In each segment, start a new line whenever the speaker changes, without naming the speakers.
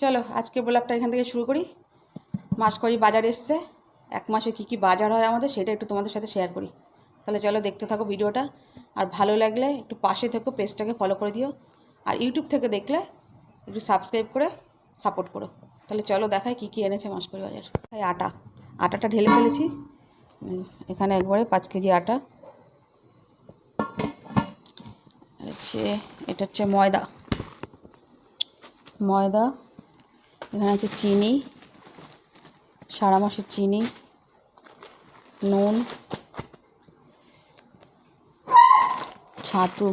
চলো আজকে ব্লগটা এখান থেকে শুরু করি। মাস করি বাজার এসছে। এক মাসে কি কি বাজার হয় আমাদের, সেটা একটু তোমাদের সাথে শেয়ার করি। তাহলে চলো দেখতে থাকো ভিডিওটা। আর ভালো লাগলে একটু পাশে থেকো, পেজটাকে ফলো করে দিও। আর ইউটিউব থেকে দেখলে একটু সাবস্ক্রাইব করে সাপোর্ট করো। তাহলে চলো দেখাই কি কি এনেছে মাসকরি বাজার। তাই আটা। আটাটা ঢেলে ফেলেছি। এখানে একবারে পাঁচ কেজি আটা। হচ্ছে, এটা হচ্ছে ময়দা। ময়দা। এখানে আছে চিনি, সারা মাসের চিনি, নুন, ছাতু।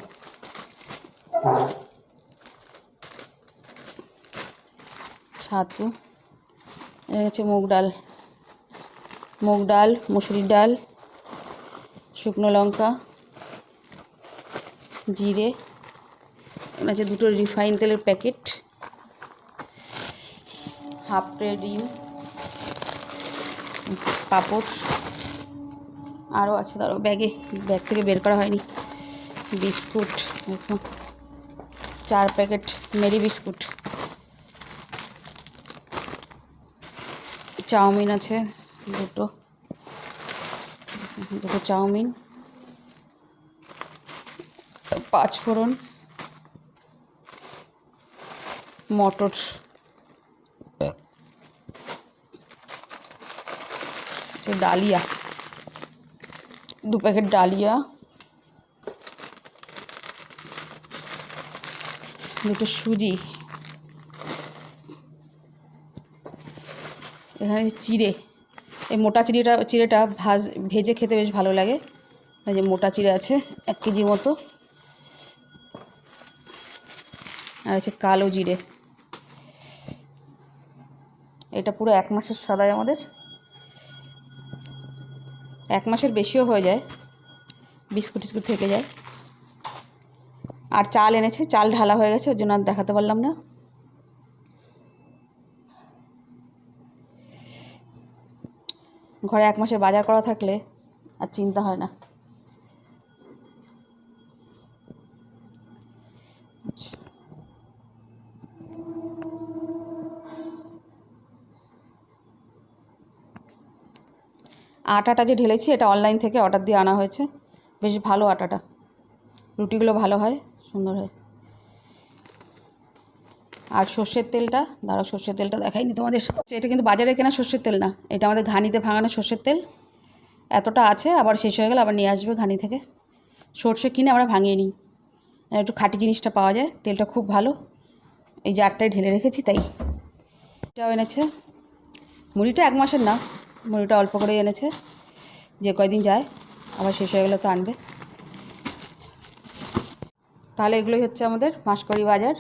ছাতু, এখানে হচ্ছে মুগ ডাল। মুগ ডাল, মুসুরির ডাল, শুকনো লঙ্কা, জিরে। এখানে আছে দুটো রিফাইন তেলের প্যাকেট হাফ ট্রে ডিম পাঁপড় আরও আছে ধরো ব্যাগে, ব্যাগ থেকে বের করা হয়নি, বিস্কুট দেখো চার প্যাকেট মেরি বিস্কুট, চাউমিন আছে, দুটো দুটো চাউমিন, পাঁচ ফোড়ন, মটর হচ্ছে ডালিয়া। দু প্যাকেট ডালিয়া। দুটো সুজি। এখানে চিড়ে। এই মোটা চিড়েটা চিড়েটা ভাজ, ভেজে খেতে বেশ ভালো লাগে। এই যে মোটা চিড়ে আছে, এক কেজি মতো। আর আছে কালো জিরে। এটা পুরো এক মাসের সদাই আমাদের। এক মাসের বেশিও হয়ে যায়, বিস্কুট টিস্কুট থেকে যায় আর চাল এনেছে, চাল ঢালা হয়ে গেছে, ওর জন্য আর দেখাতে পারলাম না ঘরে এক মাসের বাজার করা থাকলে আর চিন্তা হয় না আচ্ছা। আটাটা যে ঢেলেছি, এটা অনলাইন থেকে অর্ডার দিয়ে আনা হয়েছে। বেশ ভালো আটাটা। রুটিগুলো ভালো হয়, সুন্দর হয়। আর সর্ষের তেলটা, দাঁড়াও, সর্ষের তেলটা দেখাইনি তোমাদের। এটা কিন্তু বাজারে কেনা সর্ষের তেল না, এটা আমাদের ঘানিতে ভাঙানো সর্ষের তেল। এতটা আছে, আবার শেষ হয়ে গেলে আবার নিয়ে আসবে ঘানি থেকে। সর্ষে কিনে আমরা ভাঙিয়ে নিই। একটু খাঁটি জিনিসটা পাওয়া যায়, তেলটা খুব ভালো। এই যে জারটায় ঢেলে রেখেছি তাই। এটাও এনেছে। মুড়িটা এক মাসের না মুড়িটা অল্প করেই এনেছে। যে কয়দিন যায়, আবার শেষ হয়ে গেলে তো আনবে। তাহলে এগুলোই হচ্ছে আমাদের মাসকরি বাজার।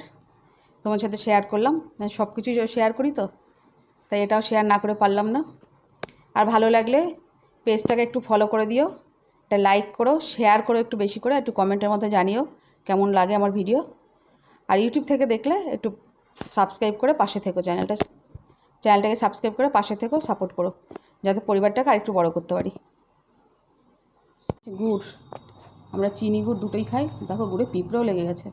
তোমার সাথে শেয়ার করলাম। সব কিছুই শেয়ার করি তো? তাই এটাও শেয়ার না করে পারলাম না। আর ভালো লাগলে পেজটাকে একটু ফলো করে দিও। এটা লাইক করো শেয়ার করো একটু বেশি করে একটু কমেন্টের মধ্যে জানিও কেমন লাগে আমার ভিডিও আর ইউটিউব থেকে দেখলে একটু সাবস্ক্রাইব করে পাশে থেকো চ্যানেলটা চ্যানেলটাকে সাবস্ক্রাইব করে পাশে থেকেও সাপোর্ট করো। যাতে পরিবারটাকে আরেকটু বড় করতে পারি। গুড়, আমরা চিনি গুড় দুটোই খাই। দেখো, গুড়ে পিঁপড়েও লেগে গেছে।